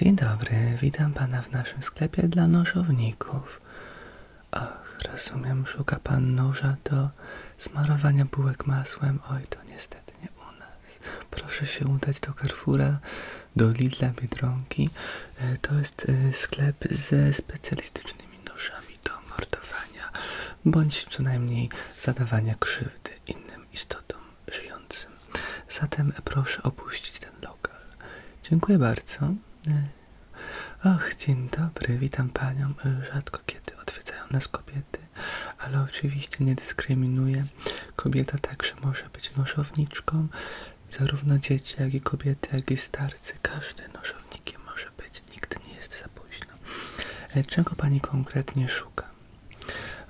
Dzień dobry, witam pana w naszym sklepie dla nożowników. Ach, rozumiem, szuka pan noża do smarowania bułek masłem. Oj, to niestety nie u nas. Proszę się udać do Carrefoura, do Lidla Biedronki. E, To jest e, sklep ze specjalistycznymi nożami do mordowania, bądź co najmniej zadawania krzywdy innym istotom żyjącym. Zatem proszę opuścić ten lokal. Dziękuję bardzo. Och, dzień dobry, witam panią. E, Rzadko kiedy odwiedzają nas kobiety, ale oczywiście nie dyskryminuję. Kobieta także może być nożowniczką. Zarówno dzieci, jak i kobiety, jak i starcy. Każdy nożownikiem może być. Nigdy nie jest za późno. E, Czego pani konkretnie szuka?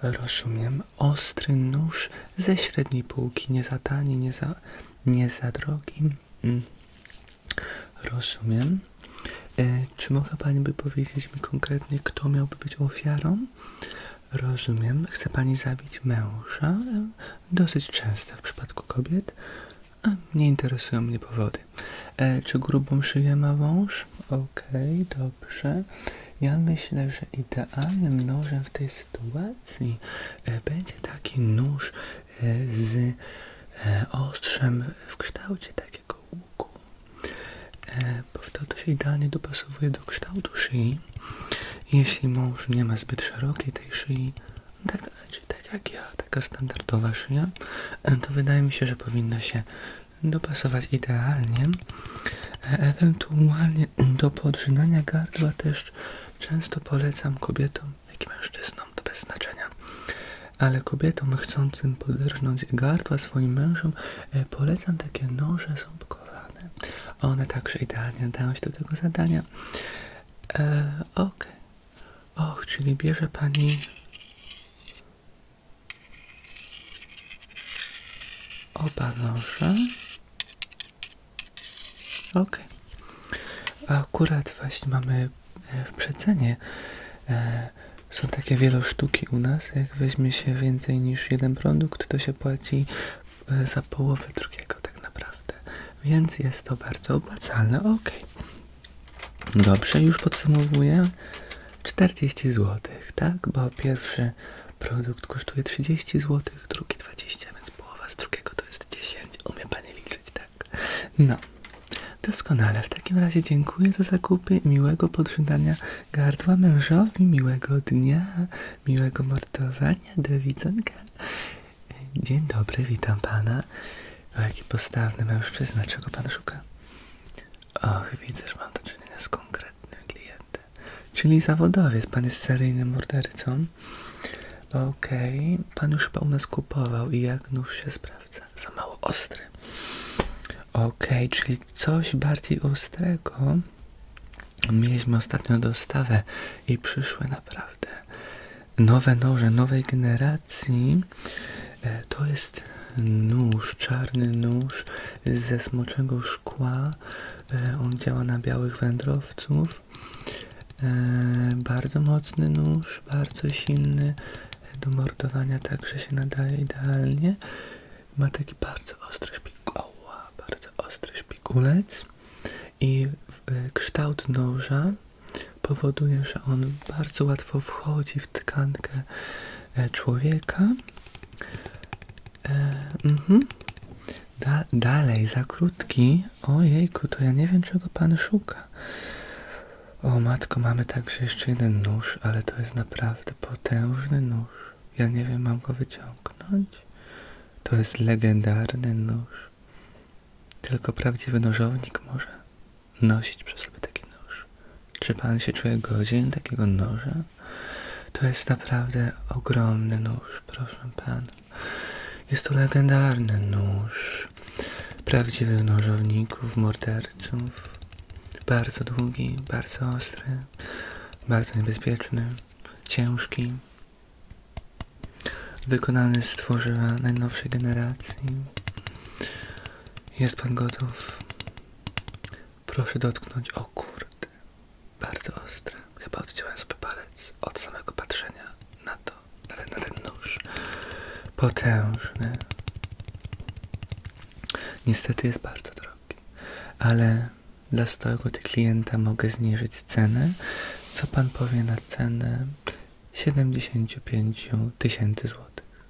Rozumiem. Ostry nóż ze średniej półki, nie za tani, nie za, nie za drogi. Mm. Rozumiem. E, czy mogła Pani by powiedzieć mi konkretnie, kto miałby być ofiarą? Rozumiem. Chce Pani zabić męża? Dosyć częste w przypadku kobiet. Nie interesują mnie powody. E, czy grubą szyję ma wąż? Okej, dobrze. Ja myślę, że idealnym nożem w tej sytuacji e, będzie taki nóż e, z e, ostrzem w kształcie takiego łuku. E, bo wtedy to idealnie dopasowuje do kształtu szyi. Jeśli mąż nie ma zbyt szerokiej tej szyi, tak, czyli tak jak ja, taka standardowa szyja, to wydaje mi się, że powinno się dopasować idealnie. Ewentualnie do podrzynania gardła też często polecam kobietom, jak i mężczyznom, to bez znaczenia. Ale kobietom chcącym podrżnąć gardła swoim mężom e, polecam takie noże ząbkowane. One także idealnie się do tego zadania. E, Okej. Och, czyli bierze pani oba noże. Okej. Akurat właśnie mamy e, w przecenie. E, są takie wielosztuki u nas. Jak weźmie się więcej niż jeden produkt, to się płaci e, za połowę drugiego. Więc jest to bardzo opłacalne. Okej. Dobrze, już podsumowuję. 40 zł, tak? Bo pierwszy produkt kosztuje 30 zł, drugi 20, więc połowa z drugiego to jest 10. Umie pani liczyć, tak? No. Doskonale. W takim razie dziękuję za zakupy. Miłego podrzynania gardła mężowi. Miłego dnia. Miłego mordowania. Do widzonka. Dzień dobry, witam pana. O, jaki postawny mężczyzna. Czego pan szuka? Och, widzę, że mam do czynienia z konkretnym klientem. Czyli zawodowiec. Pan jest seryjnym mordercą. Okej. Pan już chyba u nas kupował. I jak nóż się sprawdza? Za mało ostry. Okej, czyli coś bardziej ostrego. Mieliśmy ostatnio dostawę i przyszły naprawdę nowe noże nowej generacji. E, To jest nóż, czarny nóż ze smoczego szkła. E, On działa na białych wędrowców. E, Bardzo mocny nóż, bardzo silny. Do mordowania także się nadaje idealnie. Ma taki bardzo ostry szpik. Oła, bardzo ostry szpikulec. I e, kształt noża powoduje, że on bardzo łatwo wchodzi w tkankę człowieka. Mhm. Da, dalej, za krótki. Ojejku, to ja nie wiem, czego pan szuka. O matko, mamy także jeszcze jeden nóż, ale to jest naprawdę potężny nóż. Ja nie wiem, mam go wyciągnąć. To jest legendarny nóż. Tylko prawdziwy nożownik może nosić przy sobie taki nóż. Czy pan się czuje godzien takiego noża? To jest naprawdę ogromny nóż, proszę pana. Jest to legendarny nóż prawdziwych nożowników, morderców. Bardzo długi, bardzo ostry, bardzo niebezpieczny, ciężki. Wykonany z tworzywa najnowszej generacji. Jest pan gotów? Proszę dotknąć. O kurde, bardzo ostre. Chyba odciąłem sobie palec od samego patrzenia na to, na ten, na ten nóż. Potężny. Niestety jest bardzo drogi, ale dla stałego klienta mogę zniżyć cenę. Co pan powie na cenę 75 tysięcy złotych?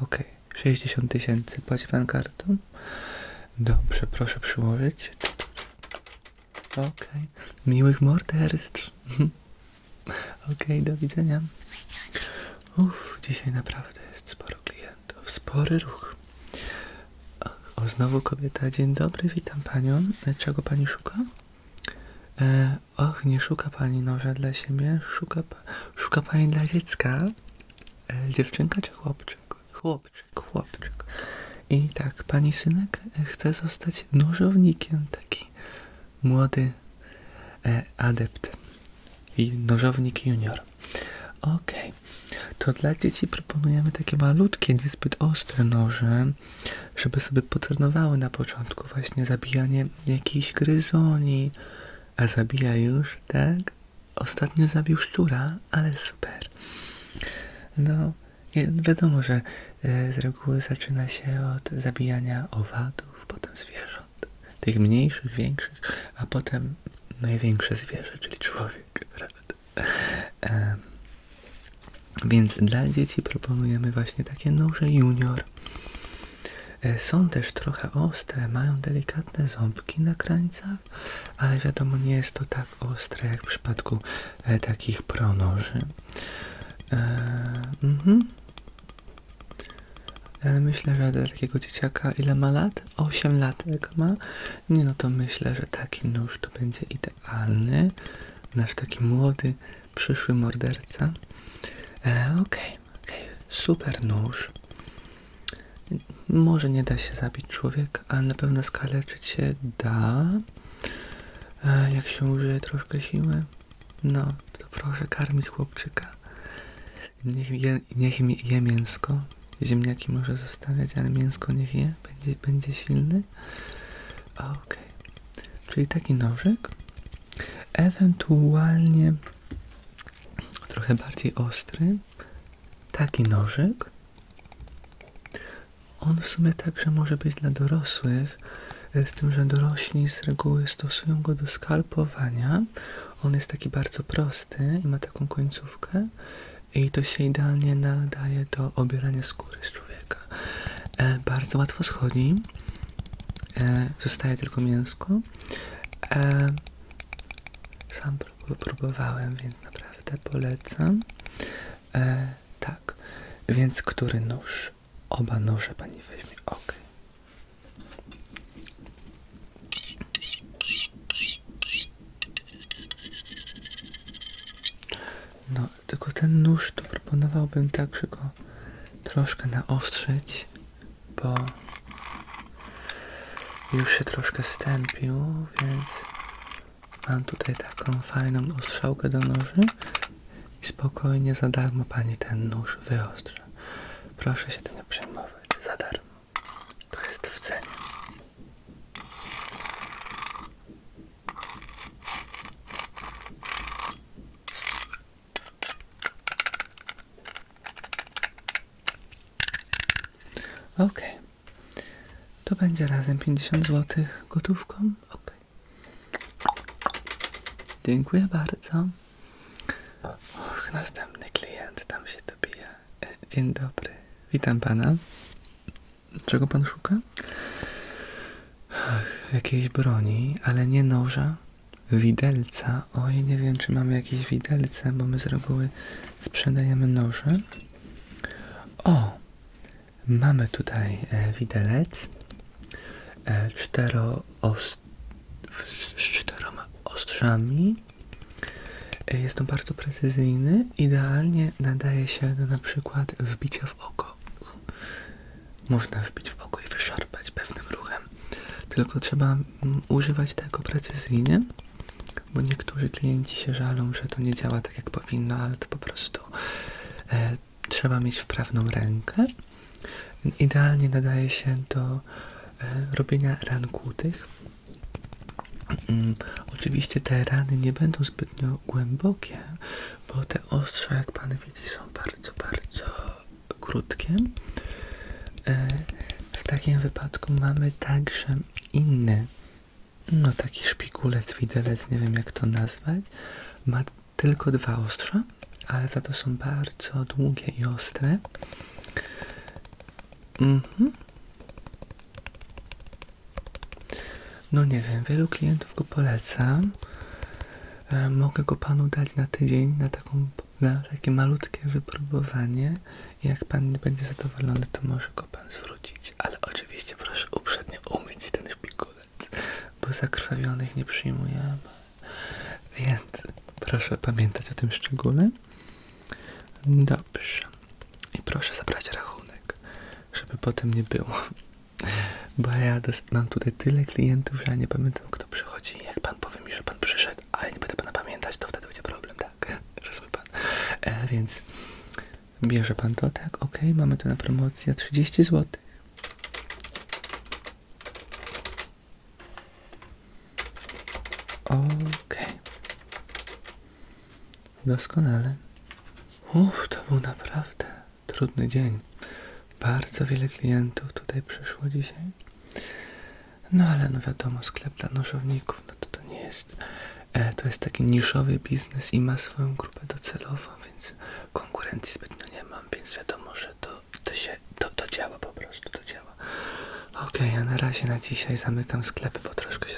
Okej, 60 tysięcy. Płaci pan kartą? Dobrze, proszę przyłożyć. Okej. Miłych morderstw. Okej, do widzenia. Uff, dzisiaj naprawdę jest sporo klientów. Spory ruch. O, o, znowu kobieta. Dzień dobry, witam panią. E, Czego pani szuka? E, och, nie szuka pani noża dla siebie. Szuka, szuka pani dla dziecka. E, dziewczynka czy chłopczyk? Chłopczyk, chłopczyk. I tak, pani synek e, chce zostać nożownikiem. Taki młody e, adept i nożownik junior. Okej, to dla dzieci proponujemy takie malutkie, niezbyt ostre noże, żeby sobie potrenowały na początku właśnie zabijanie jakichś gryzoni. A zabija już, tak? Ostatnio zabił szczura, ale super. No, wiadomo, że e, z reguły zaczyna się od zabijania owadów, potem zwierząt. Tych mniejszych, większych, a potem największe zwierzę, czyli człowiek, prawda? Em, więc dla dzieci proponujemy właśnie takie noże junior. E, Są też trochę ostre, mają delikatne ząbki na krańcach, ale wiadomo, nie jest to tak ostre jak w przypadku e, takich pronoży. E, mhm. Ale myślę, że dla takiego dzieciaka, ile ma lat? 8 lat jak ma? Nie no to myślę, że taki nóż to będzie idealny. Nasz taki młody, przyszły morderca. E, Okej, okej, super nóż. Może nie da się zabić człowieka, ale na pewno skaleczyć się da. E, jak się użyje troszkę siły. No, to proszę karmić chłopczyka. Niech je, niech je mięsko. Ziemniaki może zostawiać, ale mięsko niech je. Będzie, będzie silny. Okej. Czyli taki nożyk. Ewentualnie trochę bardziej ostry. Taki nożyk. On w sumie także może być dla dorosłych, e, z tym, że dorośli z reguły stosują go do skalpowania. On jest taki bardzo prosty i ma taką końcówkę i to się idealnie nadaje do obierania skóry z człowieka. E, bardzo łatwo schodzi. E, zostaje tylko mięsko. E, sam prób- próbowałem, więc naprawdę polecam. E, tak, więc który nóż? Oba noże pani weźmie. Ok. No, tylko ten nóż to proponowałbym tak, że go troszkę naostrzyć, bo już się troszkę stępił, więc mam tutaj taką fajną ostrzałkę do noży spokojnie za darmo pani ten nóż wyostrza. Proszę się nie przejmować, za darmo. To jest w cenie. Okej. To będzie razem 50 zł gotówką. Okej. Dziękuję bardzo. Następny klient tam się dobija. E, Dzień dobry. Witam pana. Czego pan szuka? Jakiejś broni, ale nie noża. Widelca. Oj, nie wiem, czy mamy jakieś widelce, bo my z reguły sprzedajemy noże. O! Mamy tutaj e, widelec. E, cztero os- w- z czteroma ostrzami. E, Jest on bardzo precyzyjny. Idealnie nadaje się do na przykład wbicia w oko. Można wbić w oko i wyszarpać pewnym ruchem. Tylko trzeba mm, używać tego precyzyjnie, bo niektórzy klienci się żalą, że to nie działa tak jak powinno, ale to po prostu e, trzeba mieć wprawną rękę. Idealnie nadaje się do e, robienia ran kłutych. Oczywiście te rany nie będą zbytnio głębokie, bo te ostrza, jak pan widzi, są bardzo, bardzo krótkie. E, w takim wypadku mamy także inny no taki szpikulec, widelec, nie wiem jak to nazwać. Ma tylko dwa ostrza, ale za to są bardzo długie i ostre. Mhm. No nie wiem, wielu klientów go polecam. E, mogę go panu dać na tydzień, na taką, na takie malutkie wypróbowanie. Jak pan nie będzie zadowolony, to może go pan zwrócić. Ale oczywiście proszę uprzednio umyć ten szpikulec, bo zakrwawionych nie przyjmujemy. Więc proszę pamiętać o tym szczególe. Dobrze. I proszę zabrać rachunek, żeby potem nie było. Bo ja mam tutaj tyle klientów, że ja nie pamiętam kto przychodzi. Jak pan powie mi, że pan przyszedł, a ja nie będę pana pamiętać, to wtedy będzie problem, tak? Rozumie pan. E, więc bierze pan to, tak? Ok, mamy to na promocję 30 zł. Okej. Doskonale. Uff, to był naprawdę trudny dzień. Bardzo wiele klientów tutaj przyszło dzisiaj. No ale no wiadomo, sklep dla nożowników, no to to nie jest, e, to jest taki niszowy biznes i ma swoją grupę docelową, więc konkurencji zbytnio nie mam, więc wiadomo, że to, to się, to, to działa po prostu, to działa. Okej, a na razie na dzisiaj zamykam sklepy, bo troszkę